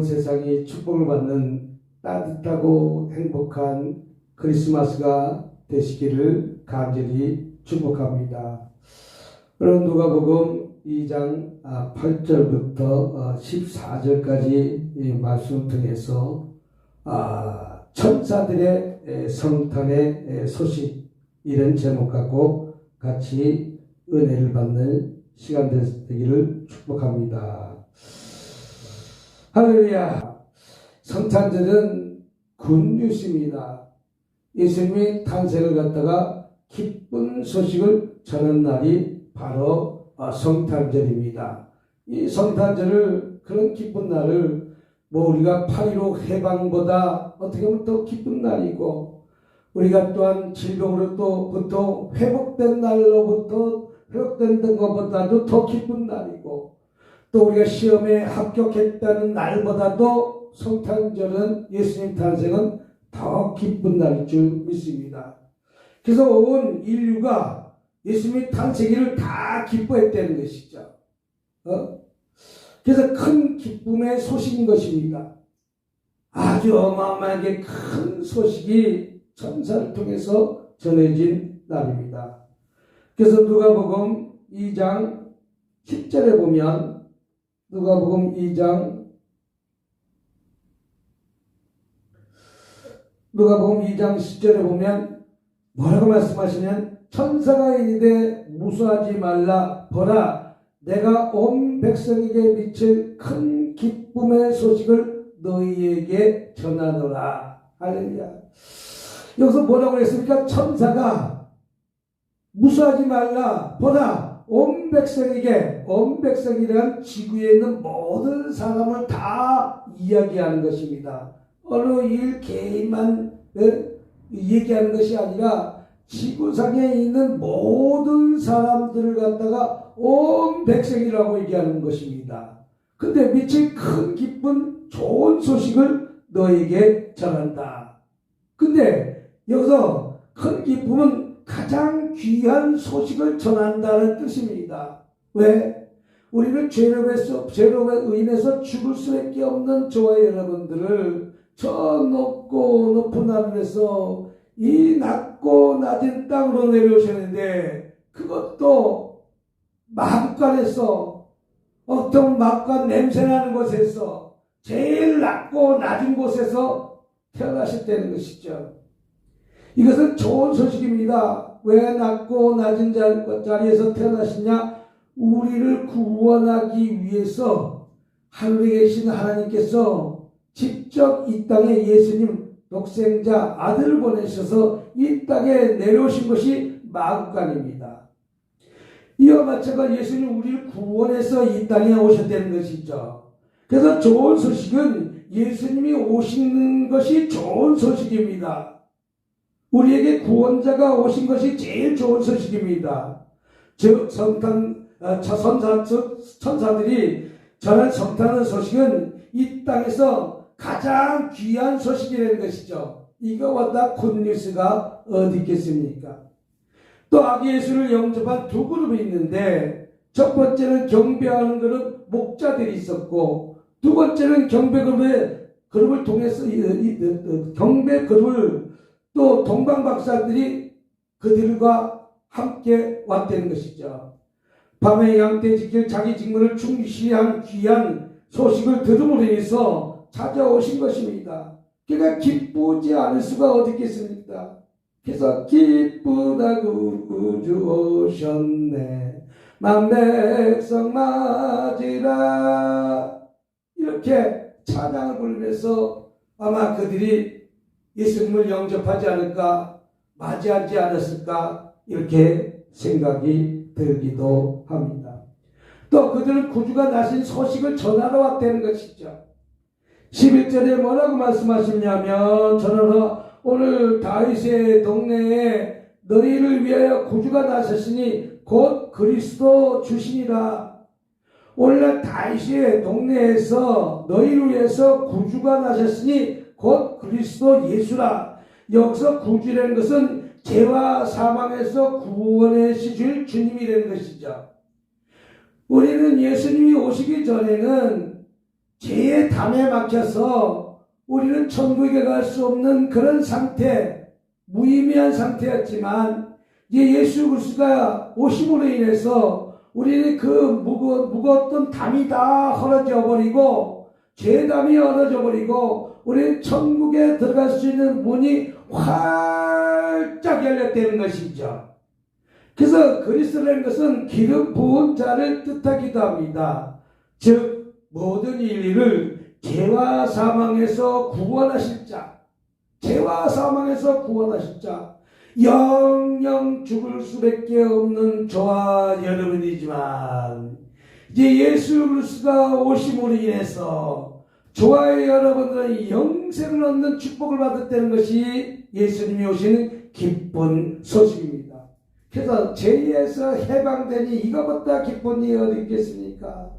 온 세상이 축복을 받는 따뜻하고 행복한 크리스마스가 되시기를 간절히 축복합니다. 오늘 누가복음 2장 8절부터 14절까지 말씀 통해서 아, 천사들의 성탄의 소식 이런 제목 갖고 같이 은혜를 받는 시간 되기를 축복합니다. 할렐루야. 성탄절은 굿뉴스입니다. 예수님이 탄생을 갖다가 기쁜 소식을 전한 날이 바로 어, 성탄절입니다. 이 성탄절을 그런 기쁜 날을 뭐 우리가 8.15 해방보다 어떻게 보면 더 기쁜 날이고 우리가 또한 질병으로부터 부터 회복된 날로부터 회복된 것보다도 더 기쁜 날이고 또 우리가 시험에 합격했다는 날보다도 성탄절은 예수님 탄생은 더 기쁜 날일 줄 믿습니다. 그래서 온 인류가 예수님의 탄생일을 다 기뻐했다는 것이죠. 어? 그래서 큰 기쁨의 소식인 것입니다. 아주 어마어마하게 큰 소식이 천사를 통해서 전해진 날입니다. 그래서 누가복음 2장 10절에 보면 누가복음 2장. 누가복음 2장 10절에 보면 뭐라고 말씀하시냐면 천사가 이르되 무수하지 말라 보라 내가 온 백성에게 미칠 큰 기쁨의 소식을 너희에게 전하노라. 할렐루야. 여기서 뭐라고 했습니까? 천사가 무수하지 말라 보라 온 백성에게 온 백성이란 지구에 있는 모든 사람을 다 이야기하는 것입니다. 어느 일 개인만 어, 얘기하는 것이 아니라 지구상에 있는 모든 사람들을 갖다가 온 백성이라고 얘기하는 것입니다. 근데 미칠 큰 기쁜 좋은 소식을 너에게 전한다. 근데 여기서 큰 기쁨은 가장 귀한 소식을 전한다는 뜻입니다. 왜? 우리는 죄로 인해서, 죄로 인해서 죽을 수밖에 없는 저와 여러분들을 저 높고 높은 하늘에서 이 낮고 낮은 땅으로 내려오셨는데 그것도 마음간에서 어떤 마음간 냄새나는 곳에서 제일 낮고 낮은 곳에서 태어나셨다는 것이죠. 이것은 좋은 소식입니다. 왜 낮고 낮은 자리에서 태어나시냐? 우리를 구원하기 위해서 하늘에 계신 하나님께서 직접 이 땅에 예수님 독생자 아들을 보내셔서 이 땅에 내려오신 것이 마구간입니다. 이와 마찬가지 예수님 우리를 구원해서 이 땅에 오셨다는 것이죠. 그래서 좋은 소식은 예수님이 오시는 것이 좋은 소식입니다. 우리에게 구원자가 오신 것이 제일 좋은 소식입니다. 즉 성탄 천사, 천사들이 전한 성탄의 소식은 이 땅에서 가장 귀한 소식이라는 것이죠. 이거와 다 굿뉴스가 어디 있겠습니까? 또 아기 예수를 영접한 두 그룹이 있는데 첫 번째는 경배하는 그룹 목자들이 있었고 두 번째는 경배 그룹을 통해서 경배 그룹을 또 동방 박사들이 그들과 함께 왔다는 것이죠. 밤에 양떼 지킬 자기 직무를 충실한 귀한 소식을 들음으로 인해서 찾아오신 것입니다. 그가 기쁘지 않을 수가 어디 있겠습니까? 그래서 기쁘다고 우주 오셨네 만백성 맞으라 이렇게 찬양을 부르면서 아마 그들이 예수님을 영접하지 않을까 맞이하지 않았을까 이렇게 생각이 들기도 합니다. 또 그들은 구주가 나신 소식을 전하러 왔다는 것이죠. 11절에 뭐라고 말씀하시냐면 전하러 오늘 다윗의 동네에 너희를 위하여 구주가 나셨으니 곧 그리스도 주시니라. 오늘날 다윗의 동네에서 너희를 위해서 구주가 나셨으니 곧 그리스도 예수라. 여기서 구주라는 것은 죄와 사망에서 구원해 주실 주님이라는 것이죠. 우리는 예수님이 오시기 전에는 죄의 담에 막혀서 우리는 천국에 갈 수 없는 그런 상태, 무의미한 상태였지만 이제 예수 그리스도가 오심으로 인해서 우리는 그 무거, 무거웠던 담이 다 헐어져 버리고 죄 담이 헐어져 버리고 우리는 천국에 들어갈 수 있는 문이 활짝 열렸다는 것이죠. 그래서 그리스도라는 것은 기름 부은 자를 뜻하기도 합니다. 즉 모든 인류를 죄와 사망에서 구원하실 자, 죄와 사망에서 구원하실 자, 영영 죽을 수밖에 없는 저와 여러분이지만 이제 예수 그리스도가 오심으로 인해서 저와 여러분들은 영생을 얻는 축복을 받았다는 것이 예수님이 오시는 기쁜 소식입니다. 그래서 죄에서 해방되니 이거보다 기쁜 일이 어디 있겠습니까?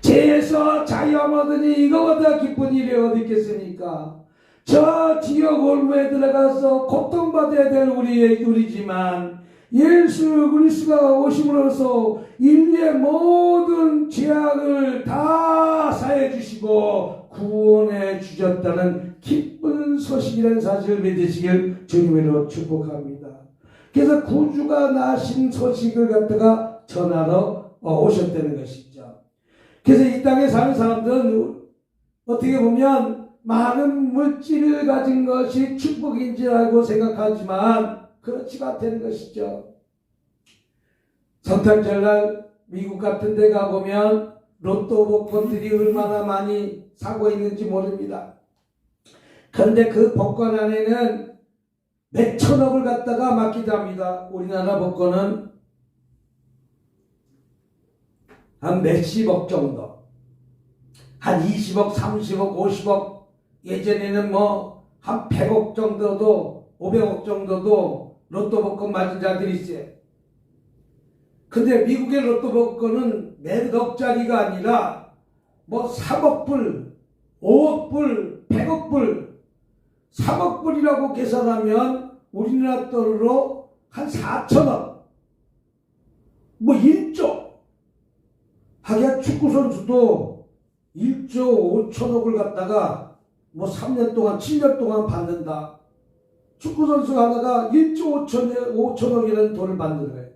죄에서 자유함 얻으니 이거보다 기쁜 일이 어디 있겠습니까? 저 지옥 올무에 들어가서 고통받아야 될 우리의 우리지만 예수 그리스도가 오심으로써 인류의 모든 죄악을 다 사해 주시고 구원해 주셨다는 기쁜 소식이라는 사실을 믿으시길 주님으로 축복합니다. 그래서 구주가 나신 소식을 갖다가 전하러 어, 오셨다는 것이죠. 그래서 이 땅에 사는 사람들은 어떻게 보면 많은 물질을 가진 것이 축복인 줄 알고 생각하지만 그렇지가 않다는 것이죠. 성탄절날 미국 같은 데 가보면 로또 복권들이 얼마나 많이 사고 있는지 모릅니다. 그런데 그 복권 안에는 몇 천억을 갖다가 맡기도 합니다. 우리나라 복권은 한 몇십억 정도. 한 20억, 30억, 50억. 예전에는 뭐 한 100억 정도도 500억 정도도 로또 복권 맞은 자들이 있어요. 근데 미국의 로또 복권은 몇 억짜리가 아니라 뭐 3억 불, 5억 불, 100억 불, 3억 불이라고 계산하면 우리나라 돈으로 한 4천억, 뭐 1조. 하긴 축구 선수도 1조 5천억을 갖다가 뭐 3년 동안, 7년 동안 받는다. 축구 선수 하나가 1조 5천, 5천억이라는 돈을 받는 거예요.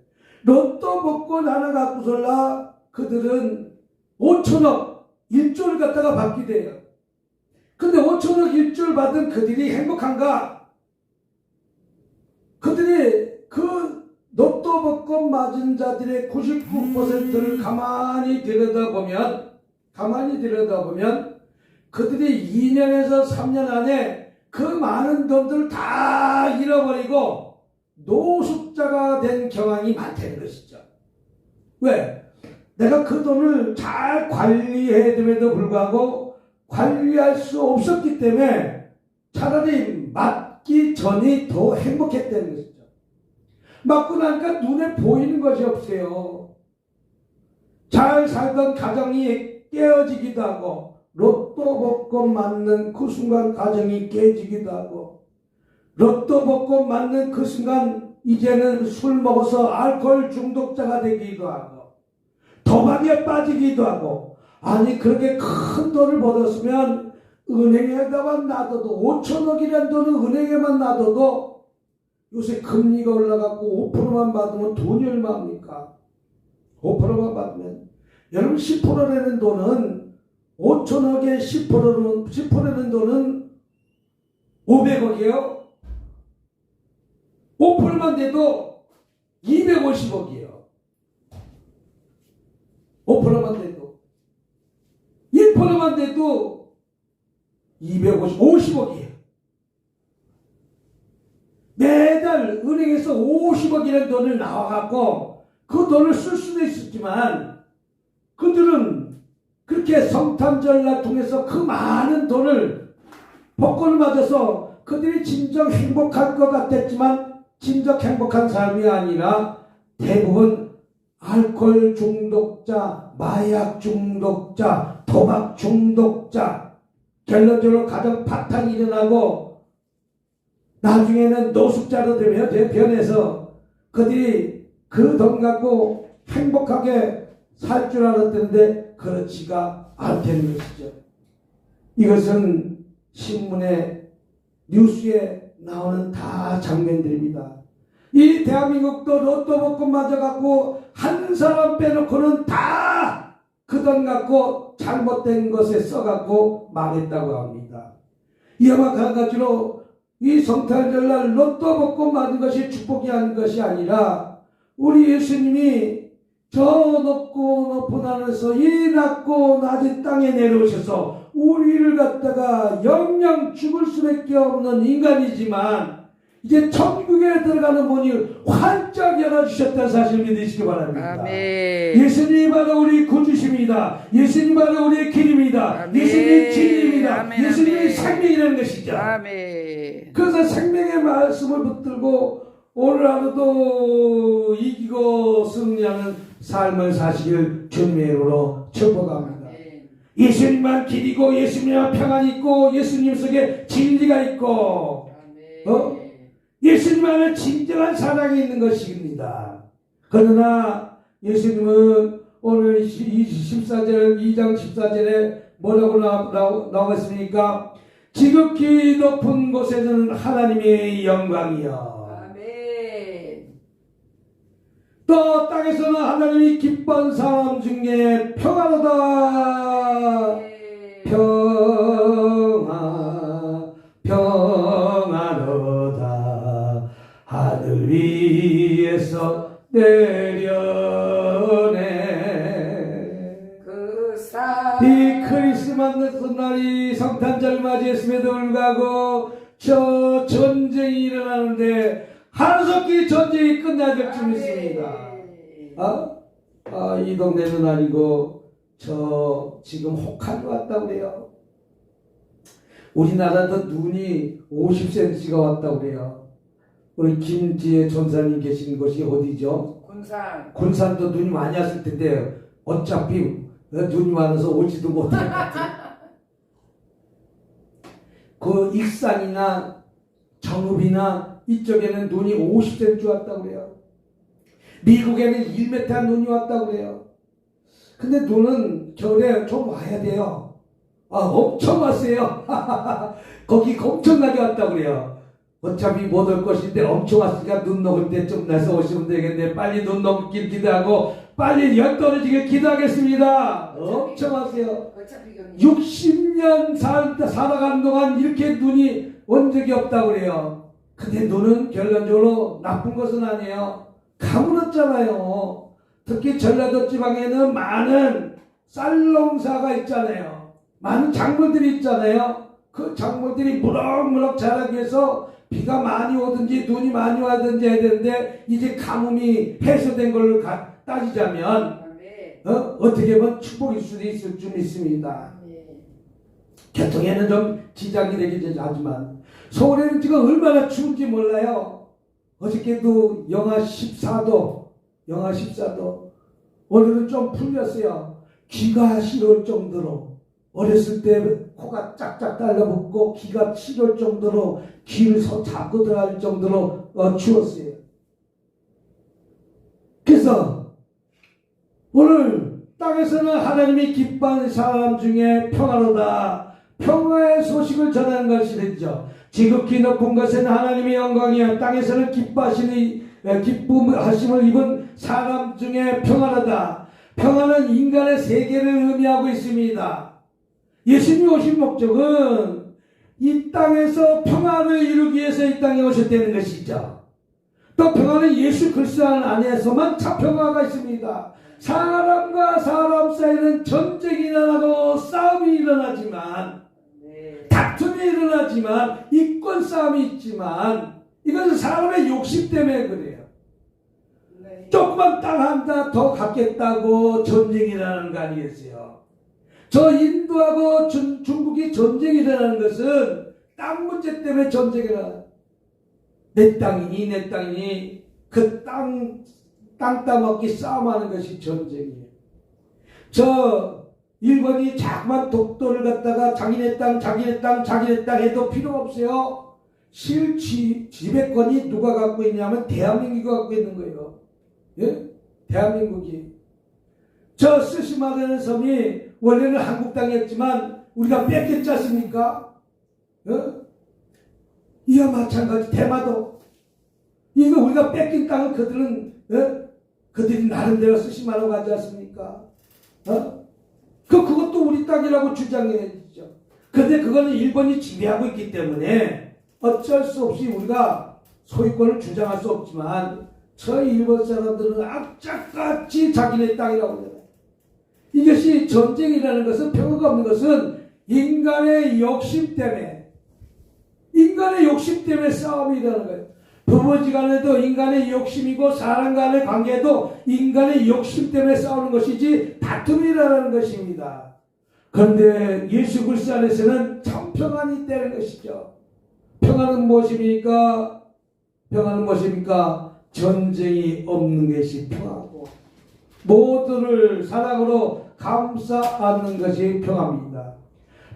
로또 복권 하나 갖고서라 그들은 5천억, 1조를 갖다가 받게 돼요. 근데 5천억 1조를 받은 그들이 행복한가? 그들이 그 로또 복권 맞은 자들의 99%를 가만히 들여다보면, 가만히 들여다보면 그들이 2년에서 3년 안에 그 많은 돈들을 다 잃어버리고 노숙자가 된 경향이 많다는 것이죠. 왜? 내가 그 돈을 잘 관리해둠에도 불구하고 관리할 수 없었기 때문에 차라리 맞기 전이 더 행복했다는 것이죠. 맞고 나니까 눈에 보이는 것이 없어요. 잘 살던 가정이 깨어지기도 하고 로또 복권 맞는 그 순간 가정이 깨지기도 하고 로또 복권 맞는 그 순간 이제는 술 먹어서 알코올 중독자가 되기도 하고 도박에 빠지기도 하고 아니 그렇게 큰 돈을 벌었으면 은행에다만 놔둬도 5천억이라는 돈을 은행에만 놔둬도 요새 금리가 올라가고 5%만 받으면 돈이 얼마입니까? 5%만 받으면 여러분 10%라는 돈은 5천억에 10%는 10%는 돈은 500억이에요. 5%만 돼도 250억이에요. 5%만 돼도 1%만 돼도 250, 50억이에요. 매달 은행에서 50억이라는 돈을 나와갖고 그 돈을 쓸 수도 있었지만 그들은 그렇게 성탄절날 통해서 그 많은 돈을 복권을 맞아서 그들이 진정 행복할 것 같았지만 진정 행복한 삶이 아니라 대부분 알코올 중독자, 마약 중독자, 도박 중독자, 결론적으로 가정 파탄이 일어나고 나중에는 노숙자로 되며 변해서 그들이 그 돈 갖고 행복하게 살 줄 알았는데 그렇지가 않다는 것이죠. 이것은 신문에 뉴스에 나오는 다 장면들입니다. 이 대한민국도 로또 복권 맞아갖고 한 사람 빼놓고는 다 그 돈 갖고 잘못된 것에 써갖고 망했다고 합니다. 이와 마찬가지로 이 성탄절날 로또 복권 맞은 것이 축복이 한 것이 아니라 우리 예수님이 저 높고 높은 하늘에서 이 낮고 낮은 땅에 내려오셔서 우리를 갖다가 영영 죽을 수밖에 없는 인간이지만 이제 천국에 들어가는 문이 활짝 열어주셨다는 사실 믿으시기 바랍니다. 아멘. 예수님이 바로 우리 구주십니다. 예수님이 바로 우리의 길입니다. 아멘. 예수님이 진리입니다. 아멘, 예수님이. 생명이라는 것이죠. 아멘. 그래서 생명의 말씀을 붙들고 오늘 하루도 이기고 승리하는 삶을 사시길 주님의 이름으로 축복합니다. 예수님만 길이고 예수님만 평안이 있고 예수님 속에 진리가 있고. 어? 예수님 안에 진정한 사랑이 있는 것입니다. 그러나 예수님은 오늘 14절 2장 14절에 뭐라고 나, 나, 나와 있습니까? 지극히 높은 곳에는 하나님의 영광이여 아멘. 또 땅에서는 하나님이 기뻐한 사람 중에 평안하다 평 하늘 위에서 내려네 그 사. 이 크리스마스 날이 성탄절 맞이했음에도 불구하고 저 전쟁이 일어나는데 하루속히 전쟁이 끝나야 될 줄 믿습니다 아? 아, 이 동네는 아니고 저 지금 혹한이 왔다고 그래요. 우리나라도 눈이 50cm가 왔다고 그래요. 우리 김지혜 전사님 계신 곳이 어디죠? 군산. 군산도 눈이 많이 왔을 텐데 어차피 눈이 많아서 오지도 못할 것 같아요. 그 익산이나 정읍이나 이쪽에는 눈이 50cm 왔다고 그래요. 미국에는 1m 눈이 왔다고 그래요. 근데 눈은 겨울에 좀 와야 돼요. 아, 엄청 왔어요. 거기 엄청나게 왔다고 그래요. 어차피 못 올 것인데 엄청 왔으니까 눈 녹을 때좀 나서 오시면 되겠네. 빨리 눈 녹길 기도하고 빨리 열 떨어지게 기도하겠습니다. 엄청 경기. 60년 살, 살아가는 동안 이렇게 눈이 온 적이 없다고 그래요. 근데 눈은 결론적으로 나쁜 것은 아니에요. 가물었잖아요. 특히 전라도 지방에는 많은 쌀농사가 있잖아요. 많은 작물들이 있잖아요. 그 작물들이 무럭무럭 자라기 위해서 비가 많이 오든지 눈이 많이 와든지 해야 되는데 이제 가뭄이 해소된 걸로 가- 따지자면 아멘. 어? 어떻게 보면 축복일 수도 있을 줄 믿습니다. 교통에는 좀 지장이 되긴 하지만 서울에는 지금 얼마나 추운지 몰라요. 어저께도 영하 14도, 영하 14도. 오늘은 좀 풀렸어요. 귀가 시려울 정도로 어렸을 때 코가 짝짝 달라붙고 귀가 시려울 정도로 귀를 서 잡고 들어갈 정도로 어, 추웠어요. 그래서 오늘 땅에서는 하나님이 기뻐하는 사람 중에 평화로다. 평화의 소식을 전하는 것이 되죠. 지극히 높은 것은 하나님의 영광이요. 땅에서는 기뻐하시는, 에, 기쁨하심을 입은 사람 중에 평화로다. 평화는 인간의 세계를 의미하고 있습니다. 예수님이 오신 목적은 이 땅에서 평화를 이루기 위해서 이 땅에 오셨다는 것이죠. 또 평화는 예수 그리스도 안에서만 참 평화가 있습니다. 사람과 사람 사이는 전쟁이 일어나고 싸움이 일어나지만 네. 다툼이 일어나지만 이권 싸움이 있지만 이것은 사람의 욕심 때문에 그래요. 네. 조그만 땅 하나 더 갖겠다고 전쟁이 일어나는 거 아니겠어요? 저 인도하고 중, 중국이 전쟁이 일어나는 것은 땅 문제 때문에 전쟁이 일어나요. 내 땅이니 내 땅이니 그 땅, 땅 따먹기 싸움하는 것이 전쟁이에요. 저 일본이 자꾸만 독도를 갖다가 자기네 땅, 자기네 땅, 자기네 땅 해도 필요 없어요. 실 지, 지배권이 누가 갖고 있냐면 대한민국이 갖고 있는 거예요. 예? 대한민국이. 저 스시마라는 섬이 원래는 한국 땅이었지만 우리가 뺏겼지 않습니까? 어? 이와 마찬가지 대마도 이거 우리가 뺏긴 땅을 그들은 어? 그들이 나름대로 수심하러 가지 않습니까? 어? 그 그것도 우리 땅이라고 주장해야죠. 근데 그거는 일본이 지배하고 있기 때문에 어쩔 수 없이 우리가 소유권을 주장할 수 없지만 저 일본 사람들은 악착같이 자기네 땅이라고 그래요. 이것이 전쟁이라는 것은 평화가 없는 것은 인간의 욕심 때문에 인간의 욕심 때문에 싸움이 일어나는 거예요. 부부지간에도 인간의 욕심이고 사람 간의 관계도 인간의 욕심 때문에 싸우는 것이지 다툼이 일어나는 것입니다. 그런데 예수 그리스도 안에서는 참 평안이 있다는 것이죠. 평안은 무엇입니까? 평안은 무엇입니까? 전쟁이 없는 것이 평화고 모두를 사랑으로 감싸 안는 것이 평화입니다.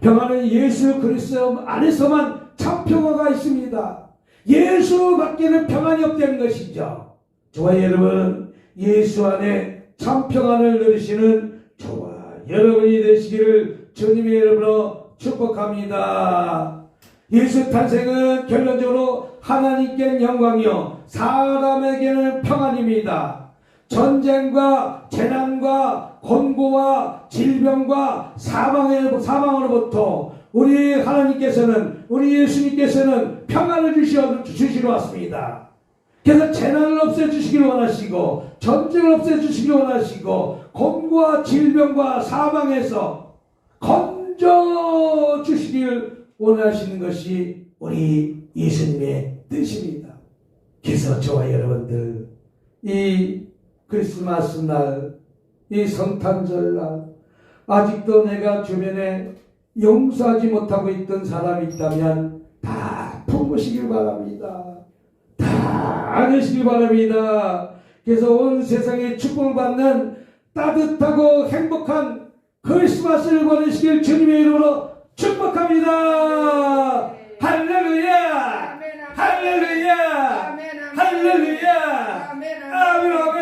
평화는 예수 그리스도 안에서만 참 평화가 있습니다. 예수 밖에는 평안이 없다는 것이죠. 저와 여러분 예수 안에 참 평안을 누리시는 저와 여러분이 되시기를 주님의 이름으로 축복합니다. 예수 탄생은 결론적으로 하나님께 영광이요 사람에게는 평안입니다. 전쟁과 재난과 곤고와 질병과 사망으로부터 우리 하나님께서는 우리 예수님께서는 평안을 주시어, 주시러 왔습니다. 그래서 재난을 없애주시기를 원하시고 전쟁을 없애주시기를 원하시고 곤고와 질병과 사망에서 건져 주시기를 원하시는 것이 우리 예수님의 뜻입니다. 그래서 저와 여러분들 이 크리스마스 날, 이 성탄절 날 아직도 내가 주변에 용서하지 못하고 있던 사람이 있다면 다 품으시길 바랍니다. 다 안으시길 바랍니다. 그래서 온 세상에 축복을 받는 따뜻하고 행복한 크리스마스를 보내시길 주님의 이름으로 축복합니다. 할렐루야! 아멘. 할렐루야! 할렐루야! 아멘, 아멘.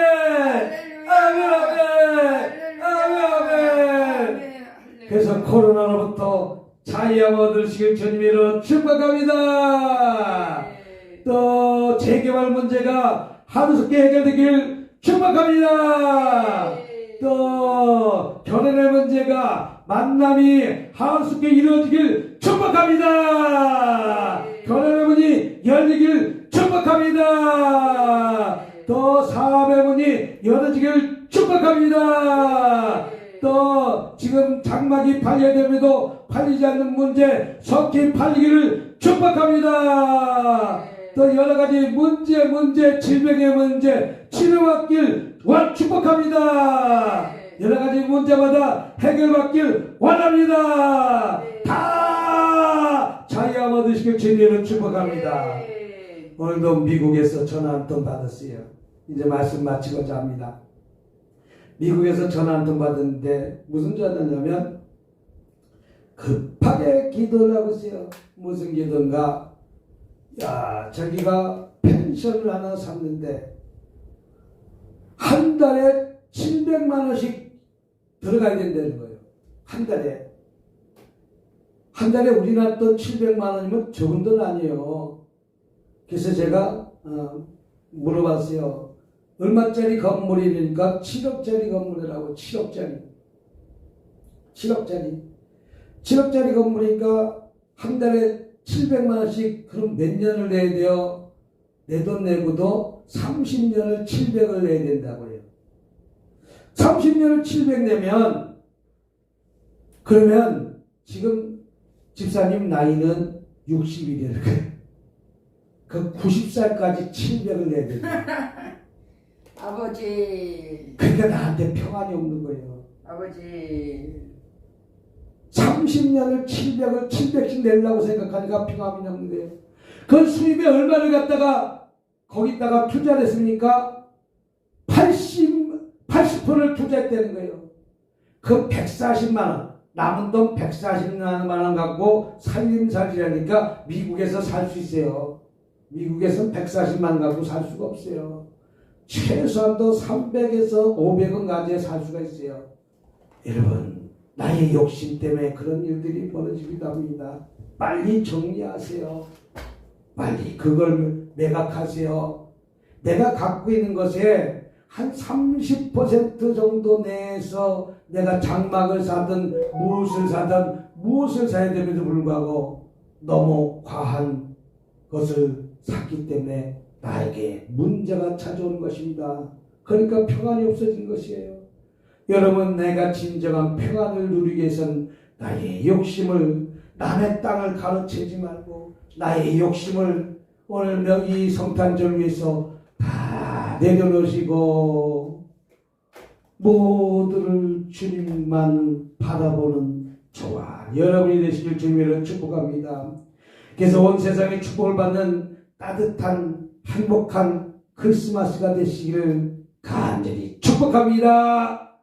아멘, 아멘! 아멘. 그래서 코로나로부터 자유함 얻으시길 주님의 이름으로 축복합니다. 네. 또 재개발 문제가 하루속히 해결되길 축복합니다. 또 결혼의 문제가 만남이 하루속히 이루어지길 축복합니다. 결혼의 문이 열리길 축복합니다. 또 사업의 문이 열어지길 축복합니다. 또 지금 장막이 팔려야 됨에도 팔리지 않는 문제 속히 팔리기를 축복합니다. 또 여러 가지 문제, 문제, 질병의 문제 치료받길 원 축복합니다. 여러 가지 문제마다 해결받길 원합니다. 다 자유함 얻으시길 주님을 축복합니다. 네. 오늘도 미국에서 전화 한 통 받았어요. 이제 말씀 마치고자 합니다. 미국에서 전화 한 통 받았는데 무슨 전화냐면 급하게 기도를 하고 있어요. 무슨 기도인가? 야, 자기가 펜션을 하나 샀는데 한 달에 700만 원씩 들어가야 된다는 거예요. 한 달에. 한 달에 우리나라 돈 700만 원이면 적은 돈 아니에요. 그래서 제가 어, 물어봤어요. 얼마짜리 건물이니까 7억짜리 건물이라고 7억짜리. 7억짜리. 7억짜리 건물이니까 한 달에 700만 원씩 그럼 몇 년을 내야 돼요? 내 돈 내고도 30년을 700을 내야 된다고요. 30년을 700 내면 그러면 지금 집사님 나이는 60이 되는 거예요. 그 90살까지 700을 내야 된다. 아버지, 그러니까 나한테 평안이 없는 거예요. 아버지, 30년을 700을 700씩 내려고 생각하니까 평안이 없는 거예요. 그 수입에 얼마를 갖다가 거기다가 투자를 했습니까? 80, 80%를 투자했다는 거예요. 그 140만 원, 남은 돈 140만 원 갖고 살림살이라니까 미국에서 살 수 있어요. 미국에서 140만 원 갖고 살 수가 없어요. 최소한도 300에서 500원 가지에 살 수가 있어요. 여러분, 나의 욕심 때문에 그런 일들이 벌어지기도 합니다. 빨리 정리하세요. 빨리 그걸 매각하세요. 내가 갖고 있는 것에 한 30% 정도 내에서 내가 장막을 사든 무엇을 사든 무엇을 사야 됨에도 불구하고 너무 과한 것을 샀기 때문에 나에게 문제가 찾아오는 것입니다. 그러니까 평안이 없어진 것이에요. 여러분 내가 진정한 평안을 누리기 위해서는 나의 욕심을 남의 땅을 가로채지 말고 나의 욕심을 오늘 명의 성탄절 위해서 다 내려놓으시고 모두를 주님만 바라보는 저와 여러분이 되시길 주님으로 축복합니다. 그래서 온 세상에 축복을 받는 따뜻한 행복한 크리스마스가 되시기를 간절히 축복합니다.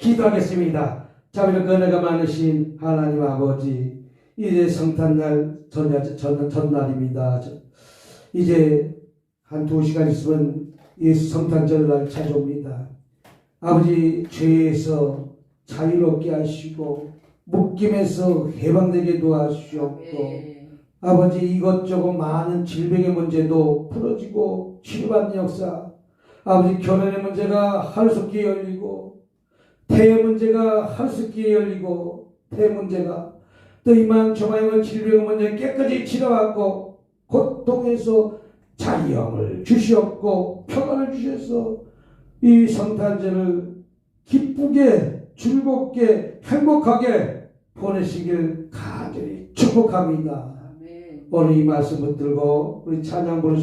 기도하겠습니다. 자비로 은혜가 많으신 하나님 아버지, 이제 성탄날 전, 전, 전날입니다. 저- 이제 한 두 시간 있으면 예수 성탄절날 찾아옵니다. 아버지, 죄에서 자유롭게 하시고, 묶임에서 해방되게 도와주시옵고, 아멘. 아버지 이것저것 많은 질병의 문제도 풀어지고 치료받는 역사 아버지 결혼의 문제가 하루속히 열리고 폐의 문제가 하루속히 열리고 폐 문제가 또 이만 조마이만 질병의 문제 깨끗이 치료받고 고통에서 자유함을 주시옵고 평안을 주셔서 이 성탄절을 기쁘게 즐겁게 행복하게 보내시길 간절히 축복합니다. 오늘 이 말씀 붙들고 우리 찬양 부르시